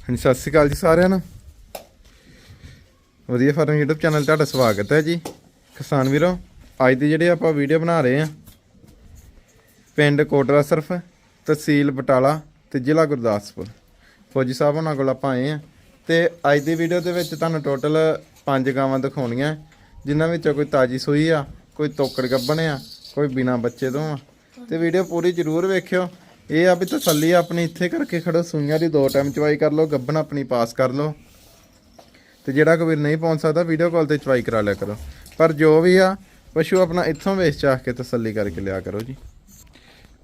ਹਾਂਜੀ, ਸਤਿ ਸ਼੍ਰੀ ਅਕਾਲ ਜੀ ਸਾਰਿਆਂ ਨੂੰ। ਵਧੀਆ ਫਾਰਮ YouTube ਚੈਨਲ ਤੁਹਾਡਾ ਸਵਾਗਤ ਹੈ ਜੀ। ਕਿਸਾਨ ਵੀਰੋ, ਅੱਜ ਦੀ ਜਿਹੜੀ ਆਪਾਂ ਵੀਡੀਓ ਬਣਾ ਰਹੇ ਆ ਪਿੰਡ ਕੋਟਲਾ ਸਰਫ, ਤਹਿਸੀਲ ਬਟਾਲਾ ਤੇ ਜ਼ਿਲ੍ਹਾ ਗੁਰਦਾਸਪੁਰ। ਫੌਜੀ ਸਾਹਿਬ ਉਹਨਾਂ ਕੋਲ ਆਪਾਂ ਆਏ ਆ ਤੇ ਅੱਜ ਦੀ ਵੀਡੀਓ ਦੇ ਵਿੱਚ ਤੁਹਾਨੂੰ ਟੋਟਲ ਪੰਜ ਗਾਵਾਂ ਦਿਖਾਉਣੀਆਂ। ਜਿਨ੍ਹਾਂ ਵਿੱਚੋਂ ਕੋਈ ਤਾਜੀ ਸੂਈ ਆ, ਕੋਈ ਤੋਕੜ ਗੱਬਣ ਆ, ਕੋਈ ਬਿਨਾ ਬੱਚੇ ਤੋਂ ਆ। ਤੇ ਵੀਡੀਓ ਪੂਰੀ ਜ਼ਰੂਰ ਵੇਖਿਓ। ਇਹ ਆ ਵੀ ਤਸੱਲੀ ਆਪਣੀ ਇੱਥੇ ਕਰਕੇ ਖੜੋ ਸੂਈਆਂ ਦੀ ਦੋ ਟਾਈਮ ਚਵਾਈ ਕਰ ਲਓ ਗੱਬਣ ਆਪਣੀ ਪਾਸ ਕਰ ਲਓ। ਤੇ ਜਿਹੜਾ ਕੋਈ ਵੀਰ ਨਹੀਂ ਪਹੁੰਚ ਸਕਦਾ ਵੀਡੀਓ ਕਾਲ ਤੇ ਚਵਾਈ ਕਰਾ ਲਿਆ ਕਰੋ। ਪਰ ਜੋ ਵੀ ਆ ਪਸ਼ੂ ਆਪਣਾ ਇੱਥੋਂ ਵੇਚ ਚਾਹ ਕੇ ਤਸੱਲੀ ਕਰਕੇ ਲਿਆ ਕਰੋ ਜੀ।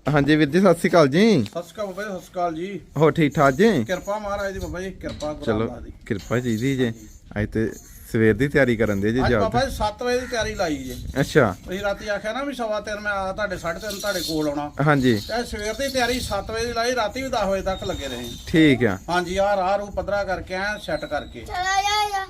ਹਾਂਜੀ ਵੀਰ ਜੀ ਸਤਿ ਸ਼੍ਰੀ ਅਕਾਲ ਜੀ। ਸਤਿ ਸ਼੍ਰੀ ਅਕਾਲ ਬਾਬਾ ਜੀ ਸਤਿ ਸ਼੍ਰੀ ਅਕਾਲ ਜੀ। ਹੋ ਠੀਕ ਠਾਕ ਜੀ? ਕਿਰਪਾ ਮਹਾਰਾਜ ਦੀ ਬਾਬਾ ਜੀ ਕਿਰਪਾ ਚਲੋ ਕਿਰਪਾ ਜੀ ਦੀ ਜੇ। ਅੱਜ ਤੇ ਸਵੇਰ ਦੀ ਤਿਆਰੀ ਕਰਨ ਦੇ ਜੀ ਅੱਜ ਜਾਓ ਬਾਬਾ ਜੀ 7 ਵਜੇ ਦੀ ਤਿਆਰੀ ਲਾਈ ਜੇ। ਅੱਛਾ। ਤੁਸੀਂ ਰਾਤੀ ਆਖਿਆ ਨਾ ਵੀ ਸਵਾ ਤਿੰਨ ਮੈਂ ਆ ਤੁਹਾਡੇ 3:30 ਤੁਹਾਡੇ ਕੋਲ ਆਉਣਾ। ਹਾਂਜੀ। ਤੇ ਸਵੇਰ ਦੀ ਤਿਆਰੀ 7 ਵਜੇ ਦੀ ਲਾਈ ਰਾਤੀ ਵੀ 10 ਵਜੇ ਤੱਕ ਲੱਗੇ ਰਹੇ। ਠੀਕ ਆ। ਹਾਂਜੀ ਆ ਰਾਹ ਰੂ ਪੱਧਰਾ ਕਰਕੇ ਆ ਸੈੱਟ ਕਰਕੇ।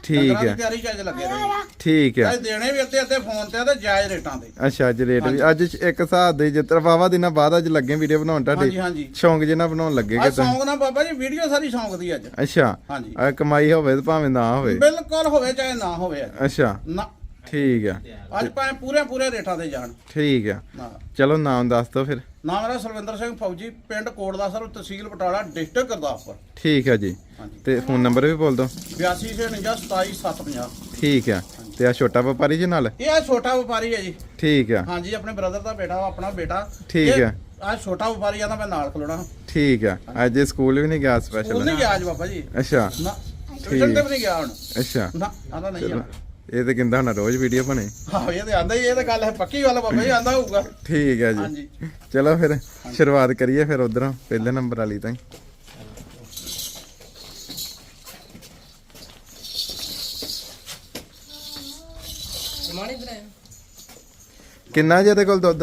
ਠੀਕ ਡੰਗਰਾਂ ਦੀ ਆ ਤਿਆਰੀ ਚ ਅੱਜ ਲੱਗੇ ਰਹੇ। ਠੀਕ ਆ। ਅੱਜ ਦੇਣੇ ਵੀ ਅੱਧੇ ਅੱਧੇ ਫੋਨ ਤੇ ਆ ਤੇ ਜਾਇਜ਼ ਰੇਟਾਂ ਤੇ। ਅੱਛਾ ਅੱਜ ਰੇਟ ਵੀ ਅੱਜ ਇੱਕ ਹਿਸਾਬ ਦੇ ਜਿੱਤਰ ਵਾਵਾ ਦਿਨਾਂ ਬਾਅਦ ਅੱਜ ਲੱਗੇ ਵੀਡੀਓ ਬਣਾਉਣ ਹਾਂਜੀ ਤੁਹਾਡੀ। ਹਾਂਜੀ ਸ਼ੌਂਕ ਜਿਹਾ ਬਣਾਉਣ ਲੱਗੇ ਅੱਜ ਕਿਤੇ ਸੌਂਗ ਨਾ ਬਾਬਾ ਜੀ ਵੀਡੀਓ ਸਾਰੀ ਸੌਂਗ ਦੀ ਅੱਜ। ਅੱਛਾ। ਹਾਂਜੀ। ਆ ਕਮਾਈ ਹੋਵੇ ਤੇ ਭਾਵੇਂ ਨਾ ਹੋਵੇ। ਬਿਲਕੁਲ ਹੋਵੇ ਚਾਹੇ ਨਾ ਹੋਵੇ। ਅੱਜ। ਅੱਛਾ। ਨਾ। ਠੀਕ ਆ। ਅੱਜ ਭਾਵੇਂ ਪੂਰੇ ਪੂਰੇ ਰੇਟਾਂ ਤੇ ਜਾਣ। ਠੀਕ ਆ। ਨਾ। ਚਲੋ ਨਾਮ ਦੱਸ ਦਿਓ ਫਿਰ। ਨਾਮ ਮੇਰਾ ਸੁਲਵਿੰਦਰ ਸਿੰਘ ਫੌਜੀ ਪਿੰਡ ਕੋਟ ਦਾ ਸਰ ਤਹਿਸੀਲ ਬਟਾਲਾ ਡਿਸਟ੍ਰਿਕਟ ਗੁਰਦਾਸਪੁਰ। ਠੀਕ ਆ ਜੀ। ਹਾਂਜੀ। ਤੇ ਫੋਨ ਨੰਬਰ ਵੀ ਬੋਲ ਦਿਓ। 8249 ਠੀਕ ਆ। ਤੇ ਆ ਛੋਟਾ ਵਪਾਰੀ ਜੀ ਨਾਲ? ਇਹ ਆ ਛੋਟਾ ਵਪਾਰੀ ਹੈ ਜੀ। ਠੀਕ ਆ। ਹਾਂਜੀ ਆਪਣੇ ਬ੍ਰਦਰ ਦਾ ਬੇਟਾ ਵਾ ਆਪਣਾ ਬੇਟਾ। ਠੀਕ ਹੈ। ਆ। ਛੋਟਾ ਵਪਾਰੀ ਆ ਤਾਂ ਮੈਂ ਨਾਲ ਖਲੋਣਾ। ਠੀਕ ਆ। ਅੱਜ ਇਹ ਸਕੂਲ ਵੀ ਨਹੀਂ ਗਿਆ ਸਪੈਸ਼ਲ ਨਹੀਂ ਗਿਆ ਅੱਜ ਬਾਬਾ ਜੀ। ਅੱਛਾ। ਨਾ। ਟਿਊਸ਼ਨ ਤੇ ਵੀ ਨਹੀਂ ਗਿਆ ਹੁਣ। ਅੱਛਾ। ਨਾ ਆਂਦਾ ਨਹੀਂ ਆ ਇਹ ਤੇ ਕਹਿੰਦਾ ਹੁਣ ਰੋਜ਼ ਵੀਡੀਓ ਬਣੇ। ਹਾਂ ਇਹ ਤੇ ਆਂਦਾ ਹੀ ਇਹ ਤਾਂ ਗੱਲ ਹੈ ਪੱਕੀ ਗੱਲ ਬਾਬਾ ਜੀ ਆਂਦਾ ਹੋਊਗਾ। ਠੀਕ ਆ ਜੀ। ਹਾਂਜੀ। ਚਲੋ ਫਿਰ ਸ਼ੁਰੂਆਤ ਕਰੀਏ ਫਿਰ ਉਧਰੋਂ ਪਹਿਲੇ ਨੰਬਰ ਵਾਲੀ ਤਾਂ ਹੀ। ਕਿੰਨਾ ਜੇ ਇਹਦੇ ਕੋਲ ਦੁੱਧ?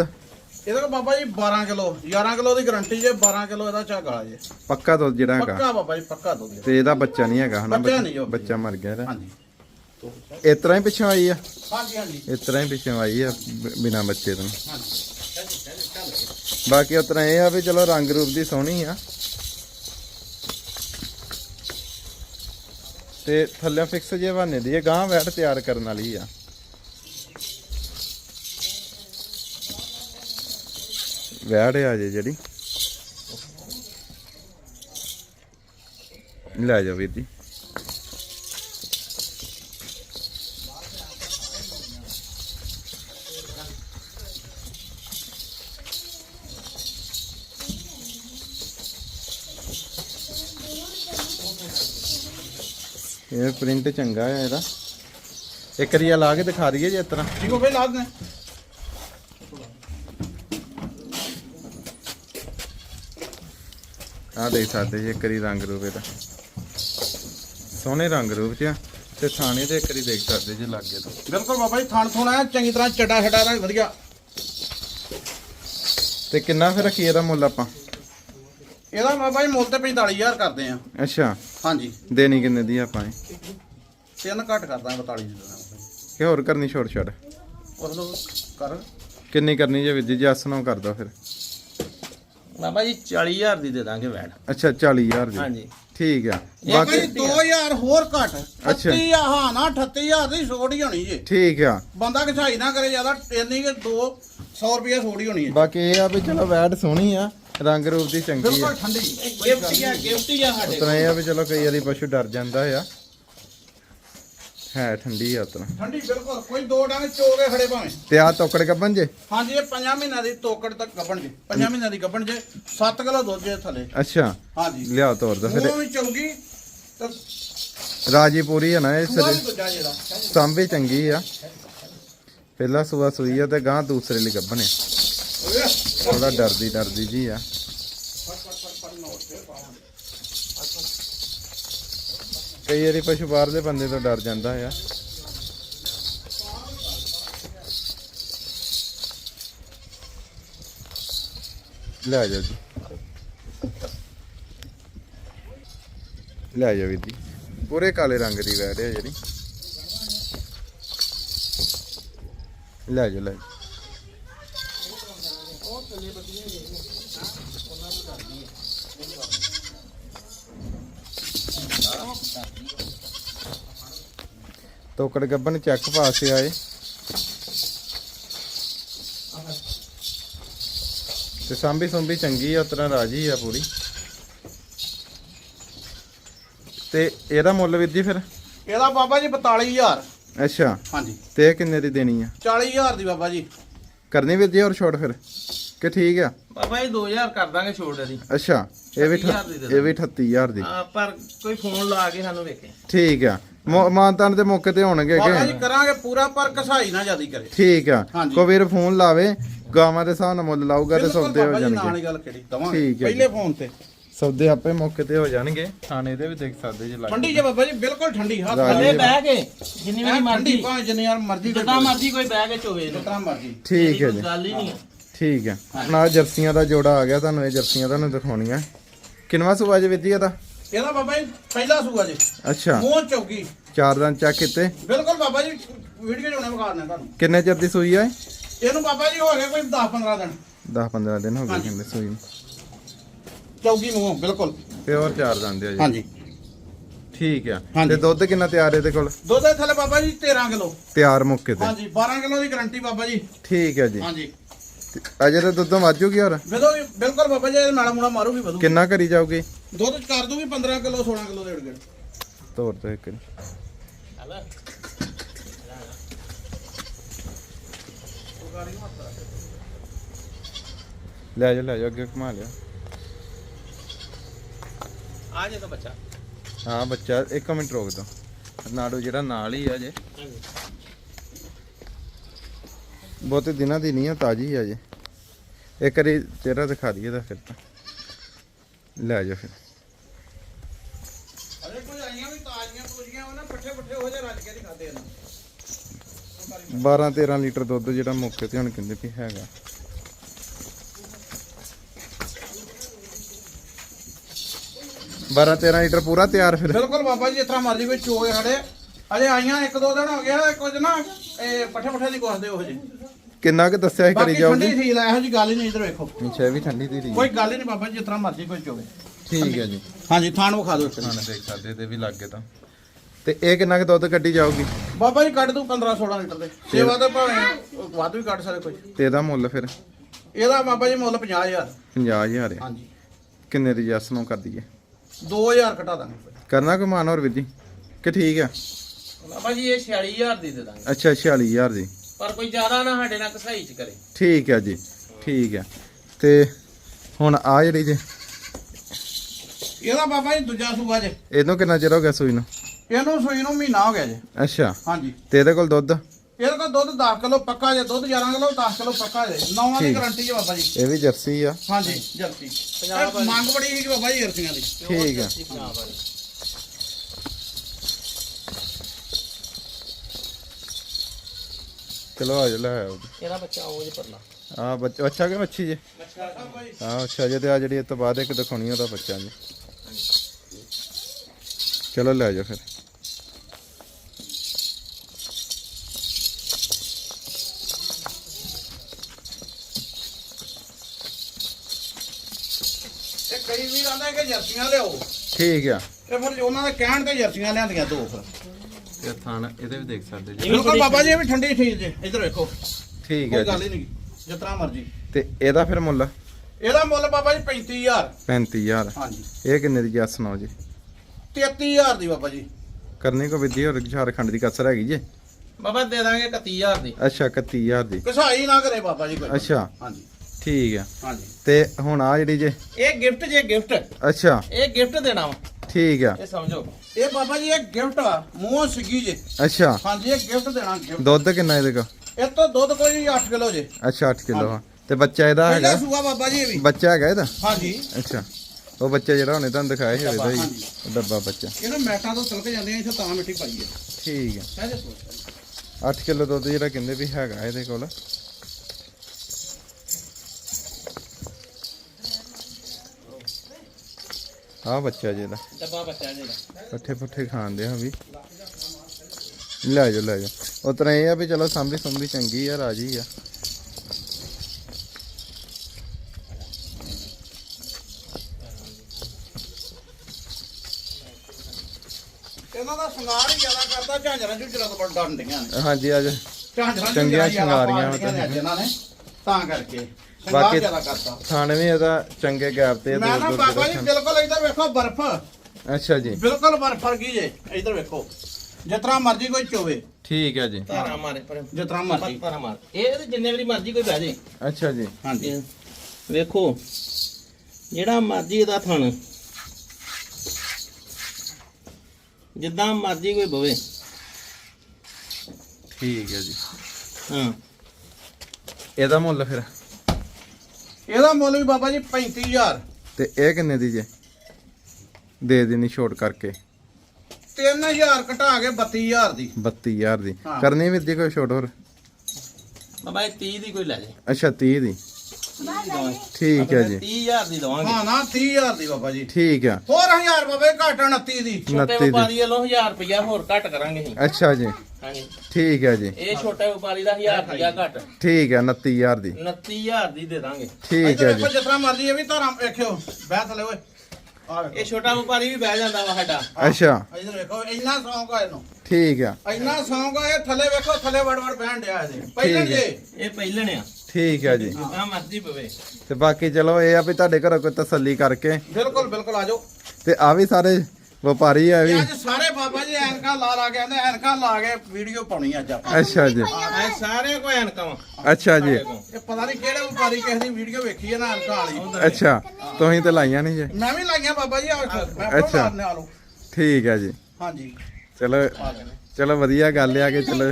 ਇਹਦਾ ਬਾਬਾ ਜੀ 12 ਕਿਲੋ 11 ਕਿਲੋ ਦੀ ਗਾਰੰਟੀ ਜੇ 12 ਕਿਲੋ ਇਹਦਾ ਝਾਗਾ ਜੇ। ਪੱਕਾ ਦੁੱਧ ਜਿਹੜਾ ਹੈਗਾ। ਪੱਕਾ ਬਾਬਾ ਜੀ ਪੱਕਾ ਦੁੱਧ ਤੇ ਇਹਦਾ ਬੱਚਾ ਨਹੀਂ ਹੈਗਾ ਹਨਾ? ਬੱਚਾ ਨਹੀਂ ਉਹ। ਬੱਚਾ ਮਰ ਗਿਆ ਇਹਦਾ। ਹਾਂਜੀ। ਇਸ ਤਰ੍ਹਾਂ ਹੀ ਪਿੱਛੋਂ ਆਈ ਆ। ਹਾਂਜੀ ਹਾਂਜੀ। ਇਸ ਤਰ੍ਹਾਂ ਹੀ ਪਿੱਛੋਂ ਆਈ ਆ ਬ- ਬਿਨਾਂ ਬੱਚੇ ਤੋਂ। ਹਾਂਜੀ। ਬਾਕੀ ਉਸ ਤਰ੍ਹਾਂ ਇਹ ਆ ਵੀ ਚਲੋ ਰੰਗ ਰੂਪ ਦੀ ਸੋਹਣੀ ਆ। ਤੇ ਥੱਲੇ ਫਿਕਸ ਜੇ ਬਹਾਨੇ ਦੀ ਇਹ ਗਾਂ ਵੈਟ ਤਿਆਰ ਕਰਨ ਵਾਲੀ ਆ। ਵੈੜ ਆ ਜੇ ਜਿਹੜੀ। ਲੈ ਜਾਓ ਵੀਰ ਜੀ। ਇਹ ਪ੍ਰਿੰਟ ਚੰਗਾ ਹੈ ਇਹਦਾ। ਇੱਕ ਰੀਆ ਲਾ ਕੇ ਦਿਖਾ ਦਈਏ ਜੇ ਇਸ ਤਰ੍ਹਾਂ। ਠੀਕ ਹੋ ਫੇ ਲਾ ਦਨੇ ਆਹ ਦੇਖ ਸਕਦੇ ਜੀ ਇੱਕ ਰੀ ਰੰਗ ਰੂਪ ਇਹਦਾ। ਸੋਹਣੇ ਰੰਗ ਰੂਪ ਚ ਆ ਤੇ ਥਾਣੇ ਤੇ ਇੱਕ ਰੀ ਦੇਖ ਸਕਦੇ ਜੀ ਲੱਗੇ ਤੋਂ। ਬਿਲਕੁਲ ਬਾਬਾ ਜੀ ਥਣ ਥੁਣਾ ਚੰਗੀ ਤਰ੍ਹਾਂ ਚਟਾ ਛਟਾ ਦਾ ਵਧੀਆ। ਤੇ ਕਿੰਨਾ ਫਿਰ ਰੱਖੀ ਇਹਦਾ ਮੁੱਲ ਆਪਾਂ? ਇਹਦਾ ਬਾਬਾ ਜੀ ਮੁੱਲ ਤੇ 45000 ਕਰਦੇ ਆ। ਅੱਛਾ। ਹਾਂਜੀ। ਦੇਣੀ ਕਿੰਨੇ ਦੀ ਆਪਾਂ ਇਹ? ਤਿੰਨ ਘੱਟ ਕਰਦਾ 42 ਦੀ ਕਿ ਹੋਰ ਕਰਨੀ ਛੋੜ ਛੜ ਉਸ ਨੂੰ ਕਰ। ਕਿੰਨੀ ਕਰਨੀ ਜੇ ਵੀਰ ਜੀ ਜੱਸ ਨੂੰ ਕਰ ਦੋ ਫਿਰ। ਬਾਬਾ ਜੀ 40000 ਦੀ ਦੇ ਦਾਂਗੇ ਵੈਣ ਅੱਛਾ 40000 ਦੀ। ਹਾਂਜੀ। ਠੀਕ ਆ। ਬਾਕੀ ਬਾਕੀ 2000 ਹੋਰ ਘੱਟ। ਅੱਛਾ। 38 ਹਾਂ ਨਾ 38000 ਦੀ ਛੋੜ ਹੀ ਹੋਣੀ ਜੇ। ਠੀਕ ਆ। ਬੰਦਾ ਕਿਛਾਈ ਨਾ ਕਰੇ ਜ਼ਿਆਦਾ ਇੰਨੀ ਕਿ 200 ਰੁਪਏ ਛੋੜ ਹੀ ਹੋਣੀ ਹੈ। ਬਾਕੀ ਇਹ ਆ ਵੀ ਚਲੋ ਵੈਟ ਸੋਹਣੀ ਆ ਰੰਗ ਰੂਪ ਦੀ ਚੰਗੀ ਆ। ਬਿਲਕੁਲ ਠੰਡੀ। ਗਿਫਟ ਆ ਗਿਫਟ ਆ ਸਾਡੇ ਉਤਨਾ ਇਹ ਆ ਵੀ ਚਲੋ ਕਈ ਵਾਰੀ ਪਸ਼ੂ ਡਰ ਜਾਂਦਾ ਆ। ਹੈ ਠੰਡੀ ਆ ਉਤਨਾ ਠੰਡੀ ਬਿਲਕੁਲ ਕੋਈ ਦੋ ਡੰਗ ਚੋਗੇ ਖੜੇ ਭਾਵੇਂ। ਤੇ ਆ ਤੋਕੜ ਕੱਬਨ ਜੇ? ਹਾਂਜੀ ਇਹ 5 ਮਹੀਨਿਆਂ ਦੀ ਤੋਕੜ ਤੱਕ ਗੱਬਣ ਜੇ 5 ਮਹੀਨਿਆਂ ਦੀ ਗੱਬਣ ਜੇ 7 ਕਿਲੋ ਦੁੱਧ ਜੇ ਥੱਲੇ। ਅੱਛਾ। ਹਾਂਜੀ। ਲਿਆ ਤੋਰ ਦੋ ਫਿਰ। ਮੂੰਹ ਵੀ ਚੰਗੀ ਤੇ ਰਾਜੀ ਪੂਰੀ ਆ ਨਾ ਇਹ ਸਿਰੇ। ਸਾਂਭੀ ਚੰਗੀ ਆ। ਪਹਿਲਾ ਸੂਆ ਸੂਈ ਆ ਤੇ ਗਾਂ ਦੂਸਰੇ ਲਈ ਗੱਬਣੇ ਥੋੜਾ ਡਰਦੀ ਡਰਦੀ ਜੀ ਆ। ਕਈ ਵਾਰੀ ਪਸ਼ੂ ਬਾਹਰ ਦੇ ਬੰਦੇ ਤੋਂ ਡਰ ਜਾਂਦਾ ਆ। ਲੈ ਜਾਓ ਜੀ। ਲੈ ਜਾਓ ਵੀਰ ਜੀ। ਪੂਰੇ ਕਾਲੇ ਰੰਗ ਦੀ ਵੈੜ ਹੈ ਜਿਹੜੀ। ਲੈ ਜਾਓ, ਲੈ ਤੋਕੜ ਗੱਬਨ ਚੱਕ ਪਾਸੇ ਆਏ। ਤੇ ਸਾਂਭੀ ਸੁੰਭੀ ਚੰਗੀ ਆ ਉਤਰਾ ਰਾਜੀ ਆ ਪੂਰੀ। ਤੇ ਇਹਦਾ ਮੁੱਲ ਵੀਰ ਜੀ ਫਿਰ? ਇਹਦਾ ਬਾਬਾ ਜੀ 42000 ਅੱਛਾ। ਹਾਂਜੀ। ਤੇ ਇਹ ਕਿੰਨੇ ਦੀ ਦੇਣੀ ਆ? 40000 ਦੀ ਬਾਬਾ ਜੀ। ਕਰਨੀ ਵੀਰ ਜੀ ਹੋਰ ਛੋਟ ਫਿਰ? ਕਿ ਠੀਕ ਆ? ਬਾਬਾ ਜੀ 2000 ਕਰ ਦਾਂਗੇ ਛੋੜ ਦੀ ਅੱਛਾ ਇਹ ਵੀ 38,000 ਦੀ ਦੇ ਇਹ ਵੀ 38000 ਦੀ। ਆ ਪਰ ਕੋਈ ਫੋਨ ਲਾ ਕੇ ਸਾਨੂੰ ਵੇਖੇ। ਠੀਕ ਆ। ਮੌ- ਮਾਨਤਾਨ ਦੇ ਮੌਕੇ ਤੇ ਹੋਣਗੇ ਬਾਬਾ ਜੀ ਕਿ ਕਰਾਂਗੇ ਪੂਰਾ ਪਰ ਕਸਾਈ ਨਾ ਜਿਆਦੀ ਕਰੇ। ਠੀਕ ਆ। ਹਾਂਜੀ। ਕੋਈ ਵੀਰ ਫੋਨ ਲਾਵੇ ਗਾਵਾਂ ਦੇ ਹਿਸਾਬ ਨਾਲ ਮੁੱਲ ਲਾਊਗਾ ਤੇ ਬਿਲਕੁਲ ਸੌਦੇ ਹੋ ਬਾਬਾ ਜੀ ਨਾਲ ਜਾਣਗੇ ਹੀ ਗੱਲ ਕਿਹੜੀ ਦਵਾਂਗੇ। ਠੀਕ ਹੈ ਜੀ। ਪਹਿਲੇ ਫੋਨ ਤੇ। ਸੌਦੇ ਆਪੇ ਮੌਕੇ ਤੇ ਹੋ ਜਾਣਗੇ। ਥਾਣੇ ਦੇ ਵੀ ਦੇਖ ਸਕਦੇ ਜੀ ਲੱਗ ਠੰਡੀ ਜੇ ਬਾਬਾ ਜੀ ਬਿਲਕੁਲ ਠੰਡੀ ਹੱਥ ਰਾਜੀ ਥੱਲੇ ਬਹਿ ਕੇ। ਜਿੰਨੀ ਵਾਰੀ ਠੰਡੀ ਮਰਜ਼ੀ ਭਾਵੇਂ ਜਿੰਨੀ ਯਾਰ ਮਰਜ਼ੀ ਜਿੱਦਾਂ ਮਰਜ਼ੀ ਕੋਈ ਬਹਿ ਕੇ ਚੋਵੇ। ਇਹਨੂੰ। ਜਿੱਦਾਂ ਮਰਜ਼ੀ। ਠੀਕ ਹੈ ਇਹਦੀ ਜੀ। ਕੋਈ ਗੱਲ ਹੀ ਨਹੀਂ ਹੈ। ਠੀਕ ਹੈ ਨਾਲ ਜਰਸੀਆਂ ਦਾ ਜੋੜਾ ਆ ਗਿਆ ਤੁਹਾਨੂੰ ਇਹ ਜਰਸੀਆਂ ਤੁਹਾਨੂੰ ਦਿਖਾਉਣੀਆਂ। ਕਿੰਨਵਾ ਸੂਆ ਜੀ ਜੀ ਇਹਦਾ ਬਾਬਾ ਜੀ ਪਹਿਲਾ ਸੂਆ ਜੀ। ਅੱਛਾ। ਮੂੰਹ ਚੌਕੀ। ਚਾਰ ਦਿਨ ਚੱਕ ਕੀਤੇ। ਬਿਲਕੁਲ ਬਾਬਾ ਜੀ ਵੀਡੀਓ ਹੁਣੇ ਵਿਖਾੜਨੇ ਤੁਹਾਨੂੰ। ਕਿੰਨੇ ਚਿਰ ਦੀ ਸੂਈ ਆ ਇਹਨੂੰ ਬਾਬਾ ਜੀ ਹੋ ਗਏ ਕੋਈ 10 15 ਦਿਨ। 10 15 ਦਿਨ ਹੋ ਗਏ ਸੂਈ ਨੂੰ। ਚੌਕੀ ਮੂੰਹ ਬਿਲਕੁਲ। ਪਿਓਰ ਚਾਰ ਦਿਨ ਦੇ ਆ ਜੀ। ਹਾਂਜੀ। ਠੀਕ ਆ। ਤੇ ਦੁੱਧ ਕਿੰਨਾ ਤਿਆਰ ਇਹਦੇ ਕੋਲ? ਦੁੱਧ ਥੱਲੇ ਬਾਬਾ ਜੀ 13 ਕਿਲੋ। ਤਿਆਰ ਮੁੱਕੇ ਤੇ। ਹਾਂਜੀ 12 ਕਿਲੋ ਦੀ ਗਾਰੰਟੀ ਬਾਬਾ ਜੀ। ਠੀਕ ਹੈ ਜੀ। ਹਾਂਜੀ। ਅਜੇ ਤਾਂ ਦੁੱਧ ਵਾਜੂਗੀ ਹੋਰ? ਵਿਦੋ ਬਿਲਕੁਲ ਬਾਬਾ ਜੀ ਇਹ ਨਾਲਾ ਮੂਣਾ ਮਾਰੂਗੀ ਵਧੂ ਕਿੰਨਾ ਕਰੀ ਜਾਊਗੀ? ਦੁੱਧ ਚ ਕਰ ਦੂਗੀ 15 ਕਿਲੋ 16 ਕਿਲੋ ਦੇ ੜਗੇ ਤੋਰ ਤੇ ਇੱਕ। ਲੈ ਜਾ ਲੈ ਜਾ ਅੱਗੇ ਘੁਮਾ ਲਿਆ। ਆ ਜੇ ਤਾਂ ਬੱਚਾ। ਹਾਂ ਬੱਚਾ ਇੱਕ ਮਿੰਟ ਰੋਕ ਦੋ ਨਾੜੂ ਜਿਹੜਾ ਨਾਲ ਹੀ ਆ ਜੇ। ਬਹੁਤੇ ਦਿਨਾਂ ਦੀ ਨਹੀਂ ਆ ਤਾਜੀ ਆ ਜੇ। ਇੱਕ ਵਾਰੀ ਚਿਹਰਾ ਦਿਖਾ ਦਈਏ ਦਾ ਫਿਰ ਤਾਂ। ਲੈ ਜਾ ਫਿਰ। ਅਰੇ ਕੋਈ ਆਈਆਂ ਵੀ ਤਾਜ਼ੀਆਂ ਤੋਜੀਆਂ ਉਹਨਾਂ ਪੱਠੇ ਪੱਠੇ ਹੋ ਜਾ ਰੱਜ ਕੇ ਨਹੀਂ ਖਾਦੇ ਇਹਨਾਂ। 12 13 ਲੀਟਰ ਦੁੱਧ ਜਿਹੜਾ ਮੌਕੇ ਤੇ ਹੁਣ ਕਹਿੰਦੇ ਵੀ ਹੈਗਾ। ਬਾਰਾਂ 13 ਲੀਟਰ ਪੂਰਾ ਤਿਆਰ ਫਿਰ। ਬਿਲਕੁਲ ਬਾਬਾ ਜੀ ਇਸ ਤਰ੍ਹਾਂ ਮਰਜ਼ੀ ਵਿੱਚ ਚੋਗੇ ਸਾਡੇ ਅਜੇ ਆਈਆਂ ਇੱਕ ਦੋ ਦਿਨ ਹੋ ਗਿਆ ਕੁਝ ਨਾ ਇਹ ਪੱਠੇ ਪੱਠੇ ਦੀ ਕੋਸਦੇ ਉਹ ਜੀ ਕਿੰਨਾ ਕੁ ਦੱਸਿਆ ਸੀ ਕਰੀ ਬਾਕੀ ਜਾਓਗੇ? ਠੰਡੀ ਸੀ ਲੈ ਇਹੋ ਜੀ ਗੱਲ ਹੀ ਨਹੀਂ ਇਧਰ ਵੇਖੋ। ਅੱਛਾ ਇਹ ਵੀ ਠੰਡੀ ਦੀ ਰਹੀ ਕੋਈ ਗੱਲ ਹੀ ਨਹੀਂ ਬਾਬਾ ਜੀ ਜਿਸ ਤਰ੍ਹਾਂ ਮਰਜ਼ੀ ਕੋਈ ਚੋਗੇ ਠੀਕ ਹੈ ਜੀ। ਹਾਂਜੀ ਥਾਣ ਵਿਖਾ ਦਿਓ ਇੱਕ ਖਾਣਾ ਦੇਖ ਸਕਦੇ ਤੇ ਵੀ ਲੱਗ ਗਏ ਤਾਂ। ਤੇ ਇਹ ਕਿੰਨਾ ਕੁ ਦੁੱਧ ਕੱਢੀ ਜਾਊਗੀ? ਬਾਬਾ ਜੀ ਕੱਢ ਦੂ 15 16 ਲੀਟਰ ਦੇ। ਸੇਵਾ ਤਾਂ ਭਾਵੇਂ ਵੱਧ ਵੀ ਕੱਢ ਸਕਦੇ ਕੋਈ। ਤੇ ਇਹਦਾ ਮੁੱਲ ਫਿਰ? ਇਹਦਾ ਬਾਬਾ ਜੀ ਮੁੱਲ 50000 50000 ਹੈ ਹਾਂਜੀ। ਕਿੰਨੇ ਦੀ ਜੱਸ ਨੂੰ ਕਰ ਦਈਏ? 2000 ਘਟਾ ਦਾਂਗੇ ਕਰਨਾ ਕੋਈ ਮਾਨ ਹੋਰ ਵੀਰ ਜੀ? ਕਿ ਠੀਕ ਆ? ਬਾਬਾ ਜੀ ਇਹ 46000 ਦੀ ਦੇ ਦਾਂਗੇ। ਅੱਛਾ 46000 ਦੀ। ਪਰ ਕੋਈ ਜ਼ਿਆਦਾ ਨਾ ਸਾਡੇ ਨਾਲ ਕਸਾਈ ਚ ਕਰੇ। ਠੀਕ ਹੈ ਜੀ ਠੀਕ ਹੈ ਤੇ ਹੁਣ ਆ ਜਿਹੜੀ ਜੇ। ਇਹਦਾ ਬਾਬਾ ਜੀ ਦੂਜਾ ਸੂਆ ਜੇ। ਇਹਨੂੰ ਕਿੰਨਾ ਚਿਰ ਹੋ ਗਿਆ ਸੂਈ ਨੂੰ? ਇਹਨੂੰ ਸੂਈ ਨੂੰ ਮਹੀਨਾ ਹੋ ਗਿਆ ਜੇ। ਅੱਛਾ। ਹਾਂਜੀ। ਤੇ ਇਹਦੇ ਕੋਲ ਦੁੱਧ? ਇਹਦੇ ਕੋਲ ਦੁੱਧ 10 ਕਿਲੋ ਪੱਕਾ ਜੇ ਦੁੱਧ 11 ਕਿਲੋ 10 ਕਿਲੋ ਪੱਕਾ ਜੇ। ਨੌਵਾਂ ਦੀ ਠੀਕ। ਗਾਰੰਟੀ ਜੇ ਬਾਬਾ ਜੀ। ਇਹ ਵੀ ਜਰਸੀ ਆ। ਹਾਂਜੀ ਜਰਸੀ। ਇਹ ਮੰਗ ਬੜੀ ਸੀ ਬਾਬਾ ਜੀ ਜਰਸੀਆਂ ਦੀ। ਠੀਕ ਆ। ਚਲੋ ਆ ਜਾ ਲੈ ਆਓ। ਇਹਦਾ ਬੱਚਾ ਉਹ ਜੇ ਪਰਲਾ। ਆ ਬੱਚਾ ਅੱਛਾ ਕਿ ਮੱਛੀ ਜੇ? ਹਾਂ ਅੱਛਾ ਜੇ ਤੇ ਆ ਜਿਹੜੀ ਇਹ ਤੋਂ ਬਾਅਦ ਇੱਕ ਦਿਖਾਉਣੀ ਉਹਦਾ ਬੱਚਾ ਜੀ। ਚਲੋ ਲੈ ਜਾ ਫਿਰ। ਇਹ ਕਈ ਵੀਰ ਆਂਦਾ ਕਿ ਜਰਸੀਆਂ ਲਿਆਓ। ਠੀਕ ਆ। ਤੇ ਫਿਰ ਉਹਨਾਂ ਦੇ ਕਹਿਣ ਤੇ ਜਰਸੀਆਂ ਲਿਆਂਦੀਆਂ ਦੋ ਫਿਰ। ਇਹ ਥਾਣ ਇਹਦੇ ਵੀ ਦੇਖ ਸਕਦੇ ਜੀ। ਬਿਲਕੁਲ ਬਾਬਾ ਜੀ ਇਹ ਵੀ ਠੰਡੀ ਠੀਕ ਜੇ। ਇੱਧਰ ਵੇਖੋ। ਠੀਕ ਹੈ ਕੋਈ ਗੱਲ ਜੀ। ਹੀ ਨਹੀਂ ਜਿਸ ਤਰ੍ਹਾਂ ਮਰਜ਼ੀ। ਤੇ ਇਹਦਾ ਫਿਰ ਮੁੱਲ? ਇਹਦਾ ਮੁੱਲ ਬਾਬਾ ਜੀ 35000 35000 ਹਾਂਜੀ। ਇਹ ਕਿੰਨੇ ਦੀ ਜੱਸ ਸੁਣਾਓ ਜੀ? 33000 ਦੀ ਬਾਬਾ ਜੀ। ਕਰਨੀ ਕੋ ਵਿਧੀ ਹੋਰ ਝਾਰਖੰਡ ਦੀ ਕਸਰ ਹੈਗੀ ਜੇ? ਬਾਬਾ ਦੇ ਦਾਂਗੇ 31000 ਦੀ। ਅੱਛਾ 31000 ਦੀ। ਕਸਾਈ ਨਾ ਕਰੇ ਬਾਬਾ ਜੀ ਕੋਈ ਅੱਛਾ। ਹਾਂਜੀ। ਠੀਕ ਆ। ਹਾਂਜੀ। ਤੇ ਹੁਣ ਆ ਜਿਹੜੀ ਜੇ? ਇਹ ਗਿਫਟ ਜੇ ਗਿਫਟ ਅੱਛਾ। ਇਹ ਗਿਫਟ ਦੇਣਾ ਵਾ। ਠੀਕ ਆ। ਇਹ ਸਮਝੋ। ਇਹ ਬਾਬਾ ਜੀ ਇਹ ਗਿਫਟ ਆ। ਮੂੰਹੋਂ ਸਿੱਗੀ ਜੇ। ਅੱਛਾ। ਹਾਂਜੀ ਇਹ ਗਿਫਟ ਦੇਣਾ ਗਿਫਟ ਦੁੱਧ ਕਿੰਨਾ ਇਹਦੇ ਕੋ ਇਹ ਤੋਂ ਦੁੱਧ ਕੋਈ 8 ਕਿਲੋ ਜੇ। ਅੱਛਾ 8 ਕਿਲੋ ਆ ਤੇ ਬੱਚਾ ਇਹਦਾ ਪਹਿਲਾ ਹੈਗਾ? ਸੂਆ ਬਾਬਾ ਜੀ ਇਹ ਵੀ। ਬੱਚਾ ਹੈਗਾ ਇਹਦਾ? ਹਾਂਜੀ। ਅੱਛਾ। ਉਹ ਬੱਚਾ ਜਿਹੜਾ ਹੁਣੇ ਤੁਹਾਨੂੰ ਦਿਖਾਇਆ ਸੀ ਇਹਦਾ ਹੀ। ਡੱਬਾ ਬੱਚਾ। ਇਹਨੂੰ ਮੈਟਾਂ ਤੋਂ ਤਿਲਕ ਜਾਂਦੇ ਆ ਇੱਥੇ ਤਾਂ ਮਿੱਟੀ ਪਾਈ ਹੈ ਠੀਕ ਆ। ਸਹਜੇ ਸੋਚ 8 ਕਿਲੋ ਦੁੱਧ ਜਿਹੜਾ ਕਹਿੰਦੇ ਵੀ ਹੈਗਾ ਇਹਦੇ ਕੋਲ। ਆ ਬੱਚਾ ਜੀ ਇਹਦਾ ਡੱਬਾ ਬੱਚਾ ਜਿਹੜਾ ਪੱਠੇ ਪੁੱਠੇ ਖਾਂਦੇ ਆ ਵੀ। ਲੈ ਜਾ ਲੈ ਜਾ ਉਤਰਾ ਇਹ ਆ ਵੀ ਚਲੋ ਸਾਂਭੀ ਸੁੰਭੀ ਚੰਗੀ ਆ ਰਾਜੀ ਆ। ਇਹਨਾਂ ਦਾ ਸ਼ਿੰਗਾਰ ਹੀ ਜ਼ਿਆਦਾ ਕਰਦਾ ਝਾਂਜਰਾਂ ਝੁੰਜਰਾਂ ਤੋਂ ਬੜ ਡਰਦੀਆਂ ਨੇ। ਹਾਂਜੀ ਅੱਜ ਝਾਂਜਰਾਂ ਚੰਗੀਆਂ ਸ਼ਿੰਗਾਰੀਆਂ ਪਾਲਤੀਆਂ ਨੇ ਅੱਜ ਇਹਨਾਂ ਨੇ ਤਾਂ ਕਰਕੇ। ਬਾਕੀ ਜ਼ਿਆਦਾ ਕਰਤਾ। ਥਾਣੇ ਵੀ ਇਹਦਾ ਚੰਗੇ ਗੈਪ ਤੇ ਮੈਂ ਨਾ ਬਾਬਾ ਜੀ ਬਿਲਕੁਲ ਇੱਧਰ ਵੇਖੋ ਬਰਫ਼। ਅੱਛਾ ਜੀ। ਬਿਲਕੁਲ ਬਰਫ਼ ਵਰਗੀ ਜੇ ਇੱਧਰ ਵੇਖੋ। ਤਰ੍ਹਾਂ ਮਰਜ਼ੀ ਕੋਈ ਚੋਵੇ। ਠੀਕ ਹੈ ਜੀ। ਧਾਰਾ ਮਾਰੇ ਪਰ ਤਰ੍ਹਾਂ ਮਰਜ਼ੀ। ਧਾਰਾ ਮਾਰ। ਇਹ ਤੇ ਜਿੰਨੇ ਵਾਰੀ ਮਰਜ਼ੀ ਕੋਈ ਬਹਿ ਜੇ। ਅੱਛਾ ਜੀ। ਹਾਂਜੀ। ਵੇਖੋ ਜਿਹੜਾ ਮਰਜ਼ੀ ਇਹਦਾ ਥਣ। ਜਿੱਦਾਂ ਮਰਜ਼ੀ ਕੋਈ ਬਵੇ। ਠੀਕ ਹੈ ਜੀ। ਹਾਂ। ਇਹਦਾ ਮੁੱਲ ਫਿਰ? ਇਹਦਾ ਮੁੱਲ ਵੀ ਬਾਬਾ ਜੀ 35000 ਤੇ ਇਹ ਕਿੰਨੇ ਦੀ ਜੇ? ਦੇ ਦੇਣੀ ਛੋਟ ਕਰਕੇ। 3000 ਘਟਾ ਕੇ 32000 ਦੀ। 32000 ਦੀ। ਹਾਂ। ਕਰਨੀ ਵੀਰ ਜੀ ਕੋਈ ਛੋਟ ਹੋਰ? ਬਾਬਾ ਇਹ 30 ਦੀ ਕੋਈ ਲੈ ਜੇ। ਅੱਛਾ 30 ਦੀ। ਠੀਕ ਹੈ ਜੀ। 30000 ਦੀ ਦਵਾਂਗੇ। ਹਾਂ ਨਾ 30000 ਦੀ ਬਾਬਾ ਜੀ। ਠੀਕ ਆ। ਹੋਰ 1000 ਬਾਬੇ ਘੱਟ 29 ਦੀ। ਛੋਟੇ 29 ਦੀ। ਵਪਾਰੀ ਵੱਲੋਂ 1000 ਰੁਪਇਆ ਹੋਰ ਘੱਟ ਕਰਾਂਗੇ ਅਸੀਂ। ਅੱਛਾ ਜੀ। ਹਾਂਜੀ। ਠੀਕ ਹੈ ਜੀ। ਇਹ ਛੋਟੇ ਵਪਾਰੀ ਦਾ 1000 ਰੁਪਇਆ ਘੱਟ। ਠੀਕ ਹੈ 29000 ਦੀ। 29000 ਦੀ ਦੇ ਦਾਂਗੇ। ਠੀਕ ਹੈ ਜੀ। ਜਿਸ ਤਰ੍ਹਾਂ ਮਰਜ਼ੀ ਇਹ ਵੀ ਧਾਰਾਂ ਵੇਖਿਓ ਬਹਿ ਥਲੇ ਓਏ। ਆ ਇਹ ਛੋਟਾ ਵਪਾਰੀ ਵੀ ਬਹਿ ਜਾਂਦਾ ਵਾ ਸਾਡਾ। ਅੱਛਾ। ਇੱਧਰ ਵੇਖੋ ਇੰਨਾ ਸੌਂਕ ਆ ਇਹਨੂੰ। ਠੀਕ ਆ ਇੰਨਾ ਸੌਂਕ ਆ ਇਹ ਥੱਲੇ ਵੇਖੋ ਥੱਲੇ ਵੜ ਵੜ ਬਹਿਣ ਡਿਆ ਇਹਦੇ ਪਹਿਲਾਂ ਠੀਕ ਹੈ। ਜੇ। ਇਹ ਪਹਿਲਣ ਆ। ਠੀਕ ਹੈ ਜੀ। ਜਿੱਦਾਂ ਮਰਜ਼ੀ ਪਵੇ। ਤੇ ਬਾਕੀ ਚਲੋ ਇਹ ਆ ਵੀ ਤੁਹਾਡੇ ਘਰੋਂ ਕੋਈ ਤਸੱਲੀ ਕਰਕੇ। ਬਿਲਕੁਲ ਬਿਲਕੁਲ ਆ ਜਾਓ। ਤੇ ਆ ਵੀ ਸਾਰੇ ਵਪਾਰੀ ਆ ਵੀ। ਅੱਜ ਸਾਰੇ ਐਨਕਾਂ ਲਾ ਲਾ ਕੇ ਆਂਦੇ ਐਨਕਾਂ ਲਾ ਕੇ ਵੀਡੀਓ ਪਾਉਣੀ ਅੱਜ ਆਪਾਂ। ਅੱਛਾ ਜੀ। ਐ ਸਾਰੇ ਕੋਈ ਐਨਕਾਂ ਵਾ। ਅੱਛਾ ਜੀ। ਇਹ ਪਤਾ ਨਹੀਂ ਕਿਹੜੇ ਵਪਾਰੀ ਕਿਸੇ ਦੀ ਵੀਡੀਓ ਵੇਖੀ ਹੈ ਨਾ ਐਨਕਾਂ ਵਾਲੀ। ਅੱਛਾ ਤੁਸੀਂ ਤੇ ਲਾਈਆਂ ਨਹੀਂ ਜੇ? ਮੈਂ ਵੀ ਲਾਈਆਂ ਬਾਬਾ ਜੀ ਅੱਛਾ। ਠੀਕ ਹੈ ਜੀ। ਹਾਂਜੀ। ਚਲੋ ਚਲੋ ਵਧੀਆ ਗੱਲ ਆ ਕਿ ਚਲੋ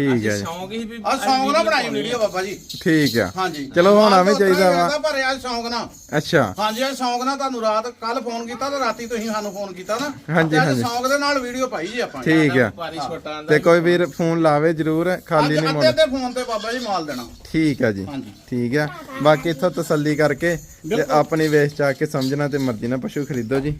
ਠੀਕ ਹੈ ਜੀ। ਸ਼ੌਂਕ ਹੀ ਵੀ ਆ ਸੌਂਗ ਨਾ ਬਣਾਈ ਵੀਡੀਓ ਬਾਬਾ ਜੀ। ਠੀਕ ਆ ਹਾਂਜੀ। ਚਲੋ ਹੋਣਾ ਵੀ ਆਹ ਤਾਂ ਚਾਹੀਦਾ ਵਾ। ਪਰ ਅੱਜ ਸੌਂਗ ਨਾ ਅੱਛਾ। ਹਾਂਜੀ ਅੱਜ ਸੌਂਗ ਨਾ ਤੁਹਾਨੂੰ ਰਾਤ ਕੱਲ ਫੋਨ ਕੀਤਾ ਤੇ ਰਾਤੀ ਤੁਸੀਂ ਸਾਨੂੰ ਫੋਨ ਕੀਤਾ ਨਾ। ਹਾਂਜੀ, ਹਾਂਜੀ। ਸੌਂਗ ਦੇ ਨਾਲ ਵੀਡੀਓ ਪਾਈ ਜੀ ਆਪਾਂ। ਠੀਕ ਆ ਤੇ ਕੋਈ ਵੀਰ ਫੋਨ ਲਾਵੇ ਜਰੂਰ ਖਾਲੀ ਨਹੀਂ ਮੋੜ ਤੇ ਫੋਨ ਤੇ ਬਾਬਾ ਜੀ ਮਾਲ ਦੇਣਾ। ਠੀਕ ਆ ਜੀ। ਹਾਂਜੀ। ਠੀਕ ਆ ਬਾਕੀ ਇੱਥੋਂ ਤਸੱਲੀ ਕਰਕੇ ਤੇ। ਆਪਣੀ ਵੇਚ ਚਾ ਕੇ ਸਮਝਣਾ ਤੇ ਮਰਜ਼ੀ ਨਾਲ ਪਸ਼ੂ ਖਰੀਦੋ ਜੀ।